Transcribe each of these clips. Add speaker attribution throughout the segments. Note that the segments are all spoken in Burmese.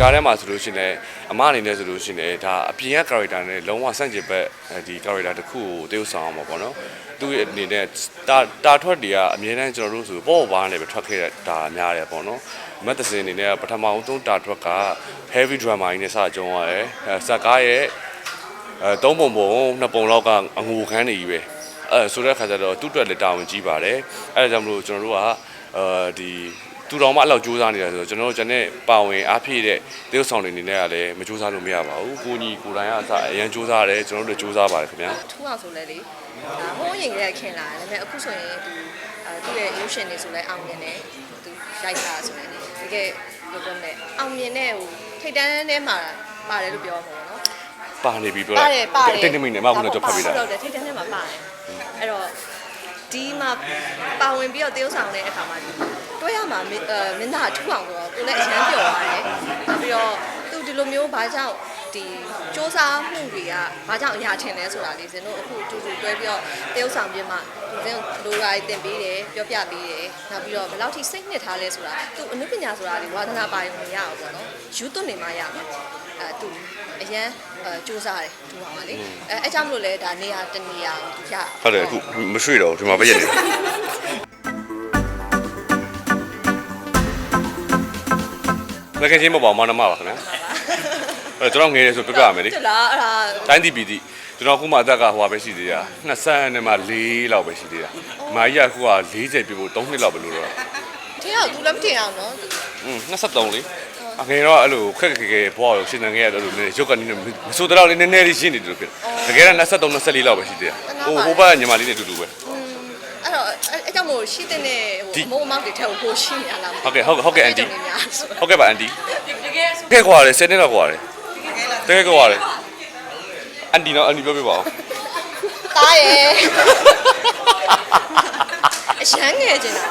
Speaker 1: ကားထဲမှာဆိုလို့ရှိရင်အမအနေနဲ့ဆိုလို့ရှိရင်ဒါအပြင်က character နဲ့လုံးဝဆန့်ကျင်ဘက်ဒီ character တစ်ခုကိုတရုပ်ဆောင်အောင်ပါပေါ့နော်သူ့ရဲ့အနေနဲ့တာတာထွက်တွေကအမြဲတမ်းကျွန်တော်တို့ဆိုပေါ့ဘာနဲ့ပဲထွက်ခဲ့တာများတယ်ပေါ့နော်မတ်တစင်အနေနဲ့ပထမဦးဆုံးတာထွက်က heavy drama ကြီးနဲ့စကြုံရတယ်ဇက်ကားရဲ့အဲသုံးပုံပုံနှစ်ပုံလောက်ကအငူခန်းနေကြီးပဲအဲဆိုတဲ့ခါကျတော့သူ့အတွက်လည်းတာဝန်ကြီးပါတယ်အဲဒါကြောင့်မလို့ကျွန်တော်တို့ကအဲဒီ သူတော်မှအလောက်စူးစမ်းနေတာဆိုတော့ကျွန်တော်တို့ကျွန်တဲ့ပါဝင်အားဖြည့်တဲ့တရုပ်ဆောင်တွေအနေနဲ့ကလည်းမစူးစမ်းလို့မရပါဘူးကိုကြီးကိုတိုင်းကအစအရန်စူးစမ်းရတယ်ကျွန်တော်တို့လည်းစူးစမ်းပါတယ်ခင်ဗျာ
Speaker 2: ထူအောင်ဆိုလဲလေဒါဟိုးရင်ကလေးခင်လာတယ်ဒါပေမဲ့အခုဆိုရင်သူအဲသူ့ရဲ့ illusion တွေဆိုလဲအောင်မြင်တယ်သူရိုက်တာဆိုလဲတကယ်ဘယ်လိုပြောမလဲအောင်မြင်တဲ့ဟိုထိတ်တန်းထဲမှာပါတယ်လို့ပြောမှာပေါ့နော်
Speaker 1: ပါနေပြီပြော
Speaker 2: ပါ
Speaker 1: လို
Speaker 2: တယ်ပါတယ်
Speaker 1: တိတ်တိတ်မိနေမှခုနကကြောက်ဖတ်ပြတာ
Speaker 2: ဟုတ်တယ်ထိတ်တန်းထဲမှာပါတယ်အဲ့တော့ဒီမှာပါဝင်ပြီးတော့တရုပ်ဆောင်တဲ့အခါမှာ တွဲရမှာမင်းအဲမင်းသားထူအောင်ဆိုတော့ကိုလည်းအရန်ပျော်ပါတယ်နောက်ပြီးတော့သူဒီလိုမျိုးဘာကြောင့်ဒီစ조사မှုတွေကဘာကြောင့်အရာထင်လဲဆိုတာလေးစင်တို့အခုတူတူတွဲပြီးတော့တရုပ်ဆောင်ပြမှသူစင်လိုရာတွေတင်ပေးတယ်ပြောပြပေးတယ်နောက်ပြီးတော့ဘယ်လောက်ထိစိတ်နှစ်ထားလဲဆိုတာသူအနုပညာဆိုတာဒီဝါသနာပါရုံမရအောင်ပေါ့နော်ယူသွနေမှရမှာအဲသူအရန်အဲစ조사တယ်ထူအောင်ပါလေအဲအဲကြောင့်မလို့လဲဒါနေရာတနေရာကိုရ
Speaker 1: ဟုတ်တယ်အခုမရွှေ့တော့ဘူးဒီမှာပဲရက်နေ လက်ကချင်းမပေါ့မောင်နှမပါခင်ဗျာအဲ့တော့ကျွန်တော်ငယ်တယ်ဆိုပြပြရမယ်လေ
Speaker 2: တလားအဲ့ဒါ
Speaker 1: တိုင်းတီပီတီကျွန်တော်ခုမှအသက်ကဟိုပါပဲရှိသေးတာ20နဲ့မှ4လောက်ပဲရှိသေးတာမာကြီးကခုက40ပြဖို့3နှစ်လောက်ပဲလို့တော့
Speaker 2: ထင်အောင်သူလည်းမထင်အောင်နော်
Speaker 1: อืม23လေအငယ်တော့အဲ့လိုခက်ခက်ခဲခဲဘွားကိုရှင်းနေခဲ့ရတယ်လို့နည်းရုပ်ကနေမဆိုတော့လေးနည်းနည်းလေးရှင်းနေတယ်လို့ဖြစ်တကယ်တော့23 24လောက်ပဲရှိသေးတာဟိုဟိုဘက်ကညီမလေးနဲ့အတူတူပဲ
Speaker 2: အဲ့ တော့အဲကြောင့်မို့ရှိတဲ့နဲ့ဟိုအမိုးအမောက်တွေထက်ကိုရှိနေရလား
Speaker 1: ဟုတ်ကဲ့ဟုတ်ဟုတ်ကဲ့အန်တီ
Speaker 2: တကယ်များဆို
Speaker 1: ဟုတ်ကဲ့ပါအန်တီတကယ်ကွာတယ်10နှစ်လောက်ကွာတယ်တကယ်ကွာတယ်အန်တီနော်အန်တီပြောပြပါဦး
Speaker 2: တားရဲ့အရှမ်းငယ်ကျင်တာ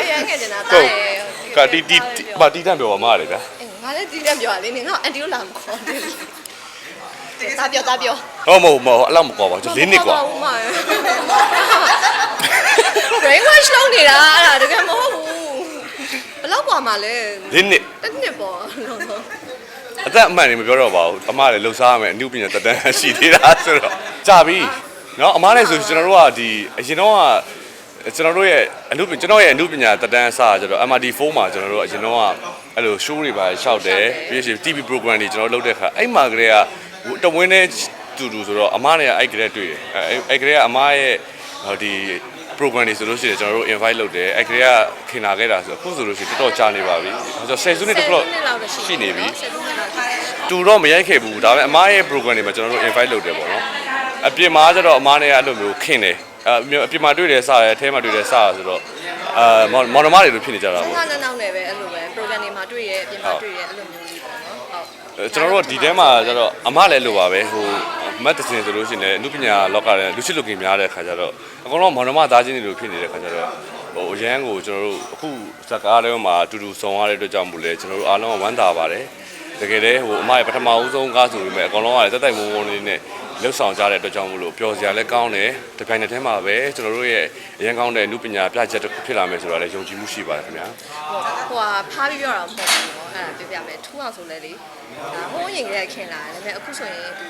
Speaker 2: အရမ်းငယ်ကျင်တာတားရဲ့
Speaker 1: ကတီတီပါတီတန်ပြောပါမှားတယ်ဗျာ
Speaker 2: ငါလည်းဒီတက်ပြောရလေနင်ကအန်တီတို့လာမခေါ်တယ်တားပြောတားပြော
Speaker 1: ဟုတ်မဟုတ်မဟုတ်အဲ့လောက်မကွာပါဘူး၄နှစ်ကွာ
Speaker 2: ဟုတ်မှာ brain wash လုပ်နေတာအဲ့ဒါတကယ်မဟုတ်ဘူးဘယ်လောက်กว่าမှာလဲ
Speaker 1: ၄နှစ်
Speaker 2: တစ်နှစ်ပေါ့လုံးလုံး
Speaker 1: အသက်အမှန်နေမပြောတော့ပါဘူးအမလည်းလှုပ်ရှားရမယ်အမှုပညာတက်တန်းရှိသေးတာဆိုတော့ကြာပြီเนาะအမလည်းဆိုကျွန်တော်တို့ကဒီအရင်တော့ကကျွန်တော်တို့ရဲ့အမှုကျွန်တော်ရဲ့အမှုပညာတက်တန်းအစားကျတော့ MRD4 မှာကျွန်တော်တို့အရင်တော့ကအဲ့လို show တွေပါရှောက်တယ်ပြီးရင် TV program တွေကျွန်တော်လုပ်တဲ့ခါအဲ့မှာကလေးကတဝင်းနဲ့တူတူဆိုတော့အမနဲ့အဲ့ကလေးတွေ့တယ်အဲ့အဲ့ကလေးကအမရဲ့ဒီ program တွေဆိုလို့ရှိရင်ကျွန်တော်တို့ invite လုပ်တယ်အဲ့ကလေးကခင်လာခဲ့တာဆိုတော့အခုဆိုလို့ရှိရင်တော်တော်ကြာနေပါပြီဆိုတော့10စုနှစ်တစ်ခုတော့ရှိနေပြီ
Speaker 2: ဆယ်စုနှစ်လောက်ရှိနေပြီ
Speaker 1: တူတော့မရိုက်ခဲ့ဘူးဒါပေမဲ့အမားရဲ့ program တွေမှာကျွန်တော်တို့ invite လုပ်တယ်ပေါ့နော်အပြင်မှာကျတော့အမားနဲ့အဲ့လိုမျိုးခင်တယ်အအပြင်မှာတွေ့တယ်စရဲအထဲမှာတွေ့တယ်စရဆိုတော့အာမော်မော်နမတွေလိုဖြစ်နေကြတာပေါ့
Speaker 2: ခါနောက်နောက်နဲ့ပဲအဲ့လိုပဲ program တွေမှာတွေ့ရဲအပြင်မှာတွေ့ရဲအဲ့လိုမျိုးလေးပေါ့နော်ဟုတ်
Speaker 1: ကျွန်တော်တို့ကဒီထဲမှာကျတော့အမလည်းလိုပါပဲဟို မတ်တစင်ဆိုလို့ရှိရင်လည်းအနုပညာလောကရဲ့လူရှိလူကင်များတဲ့ခါကျတော့အကုန်လုံးမော်နမသားချင်းတွေလိုဖြစ်နေတဲ့ခါကျတော့ဟိုအရန်ကိုကျွန်တော်တို့အခုဇက်ကားလေးမှာအတူတူဆောင်ရတဲ့အတွက်ကြောင့်မို့လဲကျွန်တော်တို့အားလုံးကဝမ်းသာပါတယ်တကယ်လည်းဟိုအမရဲ့ပထမဦးဆုံးကားဆိုပေမဲ့အကုန်လုံးကလည်းတက်တိုက်မုံမုံလေးနဲ့ လှုပ်ဆောင်ကြတဲ့အတွက်ကြောင့်မို့လို့ပျော်စရာလည်းကောင်းတယ်ဒီပိုင်းတစ်ထဲမှာပဲကျွန်တော်တို့ရဲ့အရင်ကောင်းတဲ့အမှုပညာပြချက်တစ်ခုဖြစ်လာမယ်ဆိုတာလည်းယုံကြည်မှုရှိပါတယ်ခင်ဗျာ
Speaker 2: ဟိုဟာဖားပြီးပြောတာမဟုတ်ဘူးပေါ့အဲ့ဒါပြောပြမယ်ထူအောင်ဆိုလဲလေဟိုးရင်ကလေးခင်လာတယ်ဒါပေမဲ့အခုဆိုရင်သူ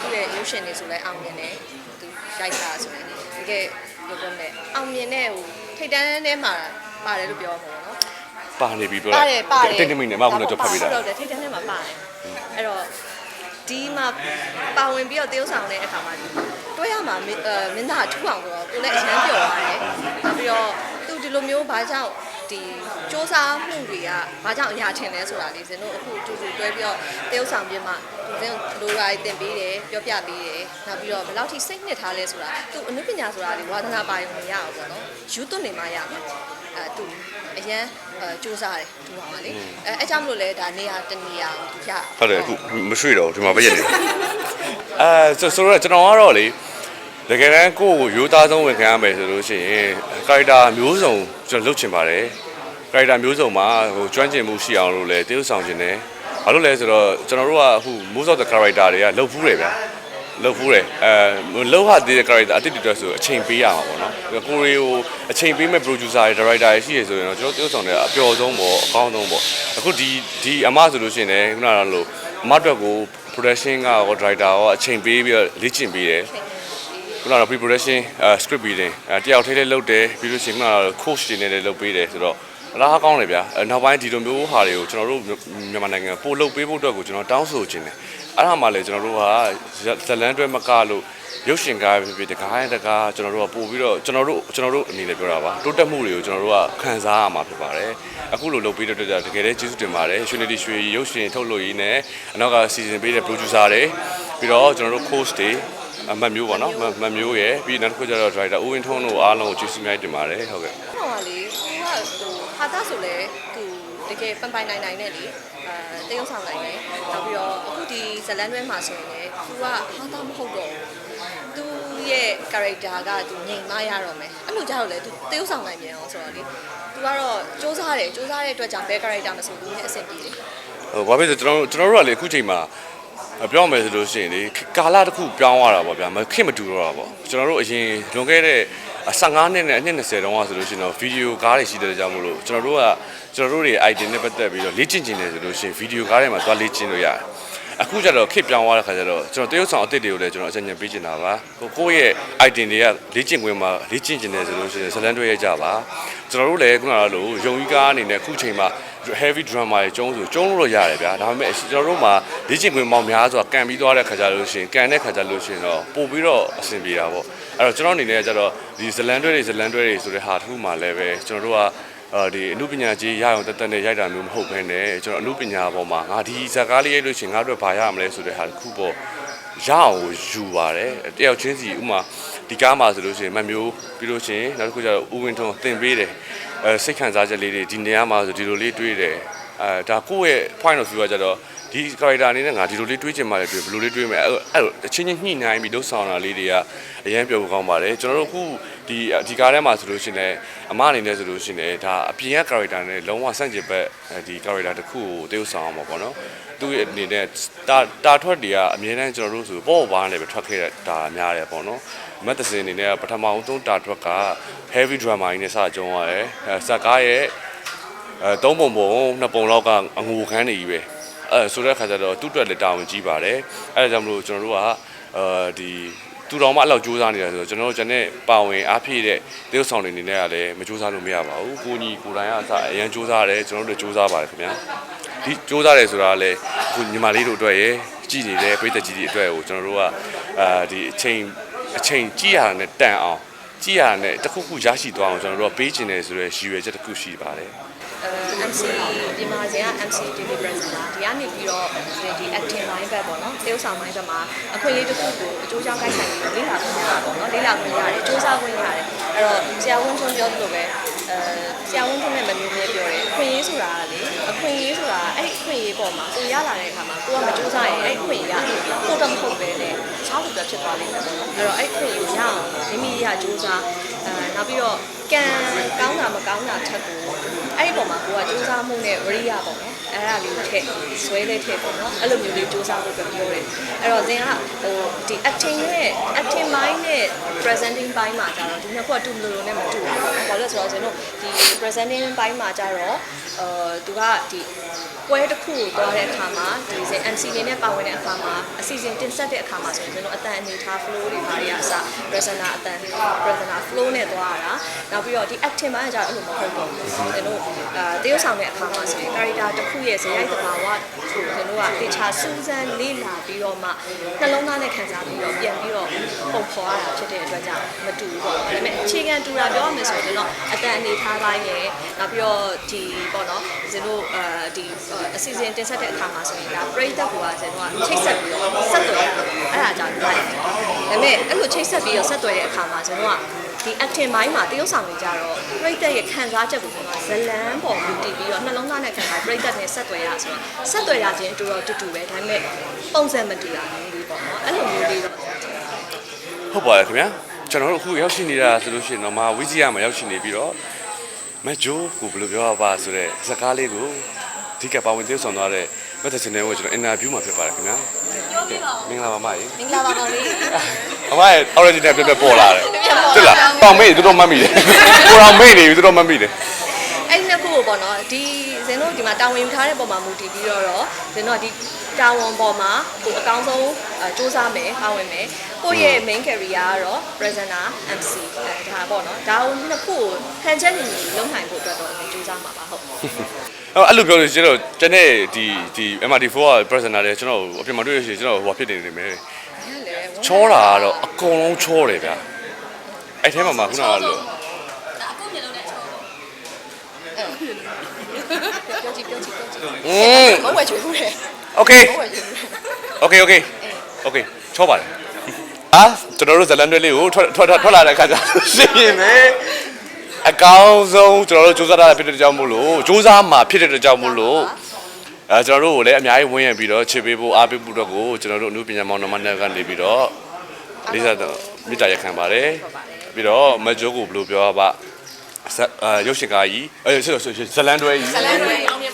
Speaker 2: သူ့ရဲ့ emotion တွေဆိုလဲအောင်မြင်တယ်သူရိုက်တာဆိုရင်တကယ်ပြောပြမယ်အောင်မြင်တဲ့ဟိုထိတ်တန်းထဲမှာပါတယ်လို့ပြောမှာပေါ့နော်
Speaker 1: ပါနေပြီပြောတာ
Speaker 2: ပါတယ်ပါတယ်
Speaker 1: တိတ်တိတ်မိနေမှခုနကကျွန်တော်ဖတ်ပေးတာ
Speaker 2: ဟုတ်တယ်ထိတ်တန်းထဲမှာပါတယ်အဲ့တော့ ဒီမှာပါဝင်ပြီးတော့တရုပ်ဆောင်တဲ့အခါမှာတွဲရမှာမင်းအဲမင်းသားထူအောင်ဆိုတော့ကိုလည်းအရန်ပျော်ပါတယ်နောက်ပြီးတော့သူဒီလိုမျိုးဘာကြောင့်ဒီစ조사မှုတွေကဘာကြောင့်အရာထင်လဲဆိုတာလေးစင်တို့အခုတူတူတွဲပြီးတော့တရုပ်ဆောင်ပြမှသူစင်လိုရာတွေတင်ပေးတယ်ပြောပြပေးတယ်နောက်ပြီးတော့ဘယ်လောက်ထိစိတ်နှစ်ထားလဲဆိုတာသူအနုပညာဆိုတာဒီဝါသနာပါရုံမရအောင်ပေါ့နော်ယူသွနေမှရမှာ အဲသူအရန်အဲစ조사တယ်ထူအောင်ပါလေအဲအဲကြောင့်မလို့လဲဒါနေရာတနေရာကိုရ
Speaker 1: ဟုတ်တယ်အခုမရွှေ့တော့ဘူးဒီမှာပဲရက်နေအဲဆိုဆိုတော့ကျွန်တော်ကတော့လေတကယ်တမ်းကိုယ့်ကိုရိုးသားဆုံးဝင်ခံရမယ်ဆိုလို့ရှိရင်ကာရက်တာမျိုးစုံကျွန်တော်လုပ်ချင်ပါတယ်ကာရက်တာမျိုးစုံမှာဟိုကျွမ်းကျင်မှုရှိအောင်လို့လဲတရုပ်ဆောင်ခြင်းတယ်ဘာလို့လဲဆိုတော့ကျွန်တော်တို့ကအခု most of the character တွေကလုပ်ဖူးတယ်ဗျာ လုပ်ဖို့တယ်အဲလောက်ဟာသေးတဲ့ character အတိတ်တွေဆိုအချိန်ပေးရမှာပေါ့နော်ကိုရီကိုအချိန်ပေးမဲ့ producer တွေ director တွေရှိရဆိုရင်တော့ကျွန်တော်တို့ဆောင်တဲ့အပျော်ဆုံးပေါ့အကောင်းဆုံးပေါ့အခုဒီဒီအမဆိုလို့ရှိရင်လည်းခုနကလိုအမအတွက်ကို production ကရော director ရောအချိန်ပေးပြီးတော့လေ့ကျင့်ပေးတယ်ခုနကတော့ pre production အဲ script reading အဲတယောက်ထဲလေးလုပ်တယ်ပြီးလို့ရှိရင်ခုနကတော့ coach တွေနဲ့လည်းလုပ်ပေးတယ်ဆိုတော့ အလားကောင်းတယ်ဗျာအဲနောက်ပိုင်းဒီလိုမျိုးဟာတွေကိုကျွန်တော်တို့မြန်မာနိုင်ငံပို့လုပ်ပေးဖို့အတွက်ကိုကျွန်တော်တောင်းဆိုခြင်းတယ်အဲ့ဒါမှလည်းကျွန်တော်တို့ကဇလန်တွဲမကလို့ရုပ်ရှင်ကားဖြစ်ဖြစ်တကားရင်တကားကျွန်တော်တို့ကပို့ပြီးတော့ကျွန်တော်တို့ကျွန်တော်တို့အနေနဲ့ပြောတာပါတိုးတက်မှုတွေကိုကျွန်တော်တို့ကခံစားရမှာဖြစ်ပါတယ်အခုလိုလုပ်ပေးတဲ့အတွက်ကြောင့်တကယ်လည်းကျေးဇူးတင်ပါတယ်ရွှေနေတီရွှေရုပ်ရှင်ထုတ်လို့ရင်းနဲ့အနောက်ကစီစဉ်ပေးတဲ့ producer တွေပြီးတော့ကျွန်တော်တို့ coach တွေအမတ်မျိုးပေါ့နော်မမတ်မျိုးရယ်ပြီးနောက်တစ်ခုကျတော့ driver ဦးဝင်းထုံးတို့အားလုံးကိုကျေးဇူးများတင်ပါတယ်ဟုတ်ကဲ့
Speaker 2: ဟောပါလေသူက ဟာသဆိုလဲသူတကယ်ပန်ပိုင်နိုင်နိုင်နဲ့လေအဲတရုပ်ဆောင်နိုင်တယ်နောက်ပြီးတော့အခုဒီဇလန်တွဲမှာဆိုရင်လေသူကဟာသမဟုတ်တော့သူရဲ့ character ကသူငြိမ်မရတော့မယ်အဲ့လိုကြောက်လဲသူတရုပ်ဆောင်နိုင်မြန်အောင်ဆိုတော့လေသူကတော့စူးစမ်းတယ်စူးစမ်းတဲ့အတွက်ကြောင့်ဘယ် character မဆိုဘူးနဲ့အဆင်ပြေတယ်
Speaker 1: ဟိုဘာဖြစ်လဲကျွန်တော်ကျွန်တော်တို့ကလေအခုချိန်မှာပြောမယ်ဆိုလို့ရှိရင်လေကာလတစ်ခုပြောင်းသွားတာပေါ့ဗျာမခင်မတူတော့တာပေါ့ကျွန်တော်တို့အရင်လွန်ခဲ့တဲ့ 15နှစ်နဲ့အနှစ်20တုန်းကဆိုလို့ရှိရင်တော့ဗီဒီယိုကားတွေရှိတဲ့ကြောင့်မလို့ကျွန်တော်တို့ကကျွန်တော်တို့တွေ item နဲ့ပတ်သက်ပြီးတော့လေ့ကျင့်ကျင်တယ်ဆိုလို့ရှိရင်ဗီဒီယိုကားတွေမှာသွားလေ့ကျင့်လို့ရတယ်အခုကျတော့ခစ်ပြောင်းသွားတဲ့ခါကျတော့ကျွန်တော်တရုတ်ဆောင်အစ်စ်တွေကိုလည်းကျွန်တော်အကြံဉာဏ်ပေးချင်တာပါကိုကိုယ့်ရဲ့ item တွေကလေ့ကျင့်ခွင့်မှာလေ့ကျင့်ကျင်တယ်ဆိုလို့ရှိရင်ဇလန်တွေရကြပါကျွန်တော်တို့လည်းခုနကလိုယုံကြီးကားအနေနဲ့အခုချိန်မှာ heavy drama တွေကျုံးဆိုကျုံးလို့ရတယ်ဗျာဒါပေမဲ့ကျွန်တော်တို့မှာလေ့ကျင့်ခွင့်ပေါင်းများစွာကန်ပြီးသွားတဲ့ခါကျလို့ရှိရင်ကန်တဲ့ခါကျလို့ရှိရင်တော့ပို့ပြီးတော့အဆင်ပြေတာပေါ့အဲ့တော့ကျွန်တော်အနေနဲ့ကျတော့ဒီဇလန်တွဲတွေဇလန်တွဲတွေဆိုတဲ့ဟာတစ်ခုမှလည်းပဲကျွန်တော်တို့ကအာဒီအမှုပညာကြီးရအောင်တက်တက်နဲ့ရိုက်တာမျိုးမဟုတ်ဘဲနဲ့ကျွန်တော်အမှုပညာပေါ်မှာငါဒီဇာတ်ကားလေးရိုက်လို့ရှိရင်ငါတို့ဘာရမလဲဆိုတဲ့ဟာတစ်ခုပေါ့ရအောင်ယူပါတယ်တယောက်ချင်းစီဥမာ ဒီကားမှာဆိုလို့ရှိရင်မမျိုးပြီးလို့ရှိရင်နောက်တစ်ခုကျတော့ဦးဝင်းထုံးသင်ပေးတယ်အဲစိတ်ခံစားချက်လေးတွေဒီနေရာမှာဆိုဒီလိုလေးတွေးတယ်အဲဒါကိုယ့်ရဲ့ point of view ကကျတော့ဒီ character အနေနဲ့ငါဒီလိုလေးတွေးချင်မှလည်းတွေးဘယ်လိုလေးတွေးမလဲအဲ့အဲ့လိုအချင်းချင်းညှိနှိုင်းပြီးလှုပ်ဆောင်တာလေးတွေကအရင်ပြောဖို့ကောင်းပါတယ်ကျွန်တော်တို့အခုဒီဒီကားထဲမှာဆိုလို့ရှိရင်လည်းအမအနေနဲ့ဆိုလို့ရှိရင်လည်းဒါအပြင်က character နဲ့လုံးဝဆန့်ကျင်ဘက်ဒီ character တစ်ခုကိုတရုပ်ဆောင်အောင်ပါပေါ့နော်သူ့ရဲ့အနေနဲ့တာတာထွက်တွေကအများတန်းကျွန်တော်တို့ဆိုပေါ့ဘာနဲ့ပဲထွက်ခဲ့တာများတယ်ပေါ့နော်မတ်တစင်အနေနဲ့ပထမအောင်ဆုံးတာထွက်က heavy drama ကြီးနဲ့စကြုံရတယ်အဲဇက်ကားရဲ့အဲသုံးပုံပုံနှစ်ပုံလောက်ကအငိုခန်းနေကြီးပဲအဲဆိုတဲ့အခါကျတော့သူ့အတွက်လည်းတာဝန်ကြီးပါတယ်အဲဒါကြောင့်မလို့ကျွန်တော်တို့ကအဲဒီသူတော်မှအလောက်စူးစမ်းနေတာဆိုတော့ကျွန်တော်တို့ကျွန်တဲ့ပါဝင်အားဖြည့်တဲ့တေးဆောင်တွေအနေနဲ့ကလည်းမစူးစမ်းလို့မရပါဘူးကိုကြီးကိုတိုင်ကအစအရန်စူးစမ်းရတယ်ကျွန်တော်တို့လည်းစူးစမ်းပါတယ်ခင်ဗျာ ဒီစူးစမ်းတယ်ဆိုတာကလည်းခုညီမလေးတို့အတွက်ရယ်ကြည်နေတဲ့ပြည်သက်ကြီးတွေအတွက်ကိုကျွန်တော်တို့ကအာဒီအချိန်အချိန်ကြည်ရတဲ့တန်အောင်ကြည်ရတဲ့တစ်ခုခုရရှိသွားအောင်ကျွန်တော်တို့ကပေးချင်တယ်ဆိုရဲရည်ရွယ်ချက်တစ်ခုရှိပါတယ်
Speaker 2: အဲ MC ဒီမှာဇင်က MC TV presenter ဒီကနေပြီးတော့ဒီ acting line ဘက်ပေါ့နော်တရုပ်ဆောင်ပိုင်းဘက်မှာအခွင့်အရေးတစ်ခုကိုအကျိုးကြောင့်ကိုက်ဆိုင်ပြီးတော့လေ့လာခွင့်ရတာပေါ့နော်လေ့လာခွင့်ရတယ်စူးစမ်းခွင့်ရတယ်အဲ့တော့ဆရာဝန်ချုံပြောသလိုပဲအဲဆရာဝန်ချုံနဲ့မမျိုးမျိုးပြောတယ်အခွင့်အရေးဆိုတာကလေအခွင့်အရေးဆိုတာအဲ့ဒီအခွင့်အရေးပေါ်မှာကိုရလာတဲ့အခါမှာကိုကမစူးစမ်းရင်အဲ့ဒီအခွင့်အရေးကကိုတော့မဟုတ်ပဲလေချောင်းတူပဲဖြစ်သွားလိမ့်မယ်ပေါ့နော်အဲ့တော့အဲ့ဒီအခွင့်အရေးကိုရအောင်မိမိရစူးစမ်း အဲနောက်ပြီးတော့ကံကောင်းတာမကောင်းတာချက်ကိုအဲ့ဒီပေါ်မှာကိုကစူးစမ်းမှုနဲ့ဝရိယပေါ့နော်အဲ့ဒါလေးကိုထည့်ဆွဲလေးထည့်ပေါ့နော်အဲ့လိုမျိုးလေးစူးစမ်းဖို့ပြောတယ်အဲ့တော့ဇင်ကဟိုဒီ acting နဲ့ acting mind နဲ့ presenting ဘိုင်းမှာကျတော့ဒီနှစ်ခုကတူမလို့လို့နဲ့မတူဘူးပေါ့နော်ဘာလို့လဲ ဆိုတော့ဇင်တို့ဒီ presenting ဘိုင်းမှာကျတော့အာသူကဒီပွဲတစ်ခုကိုသွားတဲ့အခါမှာဒီဇင် MC အနေနဲ့ပါဝင်တဲ့အခါမှာအစီအစဉ်တင်ဆက်တဲ့အခါမှာဆိုရင်ကျွန်တော်အတန်အနေထား flow တွေဘာတွေအစ presenter အတန် presenter flow နဲ့သွားတာနောက်ပြီးတော့ဒီ acting ဘိုင်းကကျတော့အဲ့လိုမဟုတ်တော့ဘူးကျွန်တော်အာတရုပ်ဆောင်တဲ့အခါမှာဆိုရင် character တစ်ခုရဲ့ဇာတ်ရိုက်သဘာဝကိုကျွန်တော်ကတေချာစူးစမ်းလေ့လာပြီးတော့မှနှလုံးသားနဲ့ခံစားပြီးတော့ပြန်ပြီးတော့ပုံဖော်ရတာဖြစ်တဲ့အတွက်ကြောင့်မတူဘူးပေါ့ဒါပေမဲ့အခြေခံတူတာပြောရမယ်ဆိုရင်တော့အတန်အနေထားပိုင်းနဲ့နောက်ပြီးတော့ဒီပေါ့နော်ဇင်တို့အဲဒီအစီအစဉ်တင်ဆက်တဲ့အခါမှာဆိုရင်ဒါပရိသတ်ကဇင်တို့ကချိတ်ဆက်ပြီးတော့ဆက်သွယ်ရတာအဲ့ဒါကြောင့်လိုက်ဒါပေမဲ့အဲ့လိုချိတ်ဆက်ပြီးတော့ဆက်သွယ်တဲ့အခါမှာဇင်တို့ကဒီ acting ဘိုင်းမှာတရုပ်ဆောင်နေကြတော့ပရိသတ်ရဲ့ခံစားချက်ကိုကျွန်တော်ဇလန်းပေါ်မူတည်ပြီးတော့နှလုံးသားနဲ့ခံစားပရိသတ်နဲ့ဆက်သွယ်ရဆိုတော့ဆက်သွယ်ရခြင်းတူတော့တူတူပဲဒါပေမဲ့ပုံစံမတူတာမျိုးလေးပေါ့နော်အဲ့လိုမျိုးလေးတော့
Speaker 1: ဟုတ်ပါတယ်ခင်ဗျာ ကျွန်တော်တို့အခုရောက်ရှိနေတာဆိုလို့ရှိရင်တော့မဝီဇီယာမှာရောက်ရှိနေပြီးတော့မဂျိုးကိုဘယ်လိုပြောရပါဆိုတဲ့စကားလေးကိုအဓိကပါဝင်သရုပ်ဆောင်သွားတဲ့မက်သချန်နယ်ကိုကျွန်တော်အင်တာဗျူးမှာဖြစ်ပါတယ်ခင်ဗျာမင်္ဂလာပါမကြီး
Speaker 2: မင်္ဂလာပါကောင်းလေး
Speaker 1: အမရဲ့ original ပြပြပေါ်လာတယ်
Speaker 2: ပြပေါ်လာ
Speaker 1: ဟုတ်လားပေါင်မေးတော်တော်မှတ်မိတယ်ကိုတော်မေးနေပြီတော်တော်မှတ်မိတယ်
Speaker 2: အဲ့ဒီနှစ်ခုကိုပေါ့နော်ဒီဇင်တို့ဒီမှာတာဝန်ယူထားတဲ့ပုံမှာမူတည်ပြီးတော့တော့ဇင်တို့ကဒီ တာဝန်ပေါ်မှာကိုအကောင်းဆုံးအဲစူးစမ်းမယ်ပါဝင်မယ်ကိုယ့်ရဲ့ main career ကတော့ presenter MC အဲဒါပေါ့နော်ဒါကိုနှစ်ခုကိုဟန်ချက်ညီညီလုံးနိုင်ဖို့အတွက်တော့စူးစမ်းမှာပါဟုတ်
Speaker 1: အဲ့အဲ့လိုပြောလို့ကျွန်တော်ကျွန်တော်ဒီဒီ MRT4 က presenter တွေကျွန်တော်အပြင်မှာတွေ့ရရှိကျွန်တော်ဟိုဖြစ်နေနေမယ်ချောတာကတော့အကုန်လုံးချောတယ်ဗျအဲ့ထဲမှာမှခုနကလို့
Speaker 3: ဒါအခုမျိုးလုံးနဲ့ချောတော့
Speaker 2: ပြောကြည့်ပြောကြည့်ပြောကြည့်
Speaker 1: อืม
Speaker 2: မဝယ်ချွေးဘူးလေ
Speaker 1: okay
Speaker 2: မဝယ်ချွေးဘူးလေ
Speaker 1: okay okay okay ချောပါတယ်ဟာကျွန်တော်တို့ဇလန်တွေလေးကိုထွက်ထွက်ထွက်ထွက်လာတဲ့အခါကျရှင်းရင်လေအကောင်းဆုံးကျွန်တော်တို့စူးစမ်းတာဖြစ်တဲ့ကြောင့်မို့လို့စူးစမ်းမှာဖြစ်တဲ့ကြောင့်မို့လို့အဲကျွန်တော်တို့ကိုလည်းအများကြီးဝန်းရံပြီးတော့ချစ်ပေးဖို့အားပေးဖို့တော့ကိုကျွန်တော်တို့အမှုပညာမောင်နှမတွေကနေပြီးတော့လေးစားတော့မေတ္တာရက်ခံပါတယ်ပြီးတော့မဂျိုးကိုဘယ်လိုပြောပါဇက်အာရုပ်ရှင်ကားကြီးအဲဆိုဆိုဇလန်တွဲကြီး
Speaker 2: ဇလန်တွေ
Speaker 3: ကောင်းနေပါသေးတော့